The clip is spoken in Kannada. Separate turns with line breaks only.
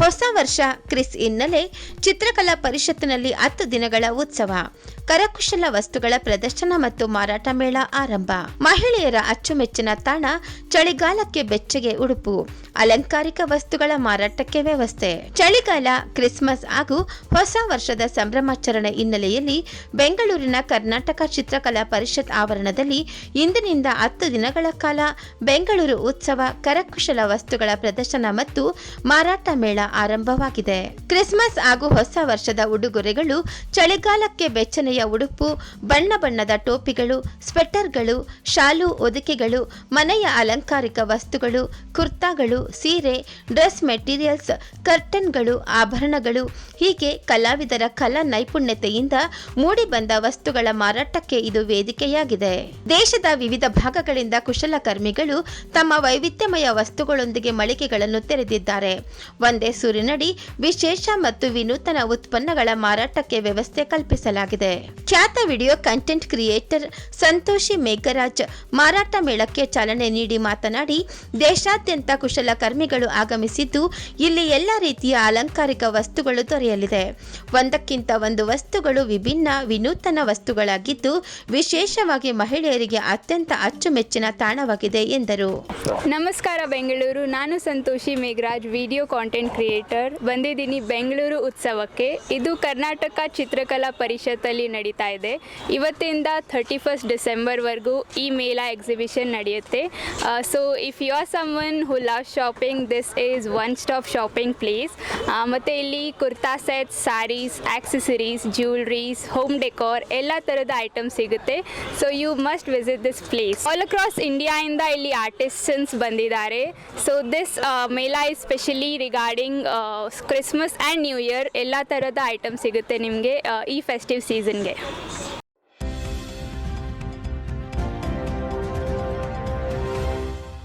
ಹೊಸ ವರ್ಷ ಕ್ರಿಸ್ ಹಿನ್ನೆಲೆ ಚಿತ್ರಕಲಾ ಪರಿಷತ್ತಿನಲ್ಲಿ ಹತ್ತು ದಿನಗಳ ಉತ್ಸವ. ಕರಕುಶಲ ವಸ್ತುಗಳ ಪ್ರದರ್ಶನ ಮತ್ತು ಮಾರಾಟ ಮೇಳ ಆರಂಭ. ಮಹಿಳೆಯರ ಅಚ್ಚುಮೆಚ್ಚಿನ ತಾಣ ಚಳಿಗಾಲಕ್ಕೆ ಬೆಚ್ಚಗೆ ಉಡುಪು. ಅಲಂಕಾರಿಕ ವಸ್ತುಗಳ ಮಾರಾಟಕ್ಕೆ ವ್ಯವಸ್ಥೆ. ಚಳಿಗಾಲ, ಕ್ರಿಸ್ಮಸ್ ಹಾಗೂ ಹೊಸ ವರ್ಷದ ಸಂಭ್ರಮಾಚರಣೆ ಹಿನ್ನೆಲೆಯಲ್ಲಿ ಬೆಂಗಳೂರಿನ ಕರ್ನಾಟಕ ಚಿತ್ರಕಲಾ ಪರಿಷತ್ ಆವರಣದಲ್ಲಿ ಇಂದಿನಿಂದ ಹತ್ತು ದಿನಗಳ ಕಾಲ ಬೆಂಗಳೂರು ಉತ್ಸವ ಕರಕುಶಲ ವಸ್ತುಗಳ ಪ್ರದರ್ಶನ ಮತ್ತು ಮಾರಾಟ ಮೇಳ ಆರಂಭವಾಗಿದೆ. ಕ್ರಿಸ್ಮಸ್ ಹಾಗೂ ಹೊಸ ವರ್ಷದ ಉಡುಗೊರೆಗಳು, ಚಳಿಗಾಲಕ್ಕೆ ಬೆಚ್ಚನೆಯ ಉಡುಪು, ಬಣ್ಣ ಬಣ್ಣದ ಟೋಪಿಗಳು ಸ್ವೆಟರ್ಗಳು ಶಾಲು ಒದಿಕೆಗಳು, ಮನೆಯ ಅಲಂಕಾರಿಕ ವಸ್ತುಗಳು, ಕುರ್ತಾಗಳು, ಸೀರೆ, ಡ್ರೆಸ್ ಮೆಟೀರಿಯಲ್ಸ್, ಕರ್ಟನ್ಗಳು, ಆಭರಣಗಳು. ಹೀಗೆ ಕಲಾವಿದರ ಕಲಾ ನೈಪುಣ್ಯತೆಯಿಂದ ಮೂಡಿಬಂದ ವಸ್ತುಗಳ ಮಾರಾಟಕ್ಕೆ ಇದು ವೇದಿಕೆಯಾಗಿದೆ. ದೇಶದ ವಿವಿಧ ಭಾಗಗಳಿಂದ ಕುಶಲಕರ್ಮಿಗಳು ತಮ್ಮ ವೈವಿಧ್ಯಮಯ ವಸ್ತುಗಳೊಂದಿಗೆ ಮಳಿಗೆಗಳನ್ನು ತೆರೆದಿದ್ದಾರೆ. ಒಂದೇ ಸೂರಿನಡಿ ವಿಶೇಷ ಮತ್ತು ವಿನೂತನ ಉತ್ಪನ್ನಗಳ ಮಾರಾಟಕ್ಕೆ ವ್ಯವಸ್ಥೆ ಕಲ್ಪಿಸಲಾಗಿದೆ. ಖ್ಯಾತ video content creator Santhoshi Megharaj ಮಾರಾಟ ಮೇಳಕ್ಕೆ ಚಾಲನೆ ನೀಡಿ ಮಾತನಾಡಿ, ದೇಶಾದ್ಯಂತ ಕುಶಲಕರ್ಮಿಗಳು ಆಗಮಿಸಿದ್ದು, ಇಲ್ಲಿ ಎಲ್ಲ ರೀತಿಯ ಅಲಂಕಾರಿಕ ವಸ್ತುಗಳು ದೊರೆಯಲಿದೆ. ಒಂದಕ್ಕಿಂತ ಒಂದು ವಸ್ತುಗಳು ವಿಭಿನ್ನ, ವಿನೂತನ ವಸ್ತುಗಳಾಗಿದ್ದು, ವಿಶೇಷವಾಗಿ ಮಹಿಳೆಯರಿಗೆ ಅತ್ಯಂತ ಅಚ್ಚುಮೆಚ್ಚಿನ ತಾಣವಾಗಿದೆ ಎಂದರು.
ನಮಸ್ಕಾರ ಬೆಂಗಳೂರು, ನಾನು Santhoshi Megharaj, video content creator ಬಂದಿದ್ದೀನಿ ಬೆಂಗಳೂರು ಉತ್ಸವಕ್ಕೆ. ಇದು ಕರ್ನಾಟಕ ಚಿತ್ರಕಲಾ ಪರಿಷತ್ತಲ್ಲಿ ನಡೀತಾ ಇದೆ. ಇವತ್ತಿಂದ ಥರ್ಟಿ ಫಸ್ಟ್ ಡಿಸೆಂಬರ್ವರೆಗೂ ಈ ಮೇಳ ಎಕ್ಸಿಬಿಷನ್ ನಡೆಯುತ್ತೆ. So if you are someone who love shopping this is one stop shopping place ಮತ್ತು ಇಲ್ಲಿ kurta sets sarees accessories jewelleries home decor ಎಲ್ಲ ಥರದ ಐಟಮ್ಸ್ ಸಿಗುತ್ತೆ. So you must visit this place all across ಇಂಡಿಯಾಯಿಂದ ಇಲ್ಲಿ ಆರ್ಟಿಸ್ಟನ್ಸ್ ಬಂದಿದ್ದಾರೆ. ಸೊ ದಿಸ್ ಮೇಳ is specially regarding Christmas and new year ಎಲ್ಲ ಥರದ ಐಟಮ್ ಸಿಗುತ್ತೆ ನಿಮಗೆ ಈ ಫೆಸ್ಟಿವ್ ಸೀಸನ್ಗೆ.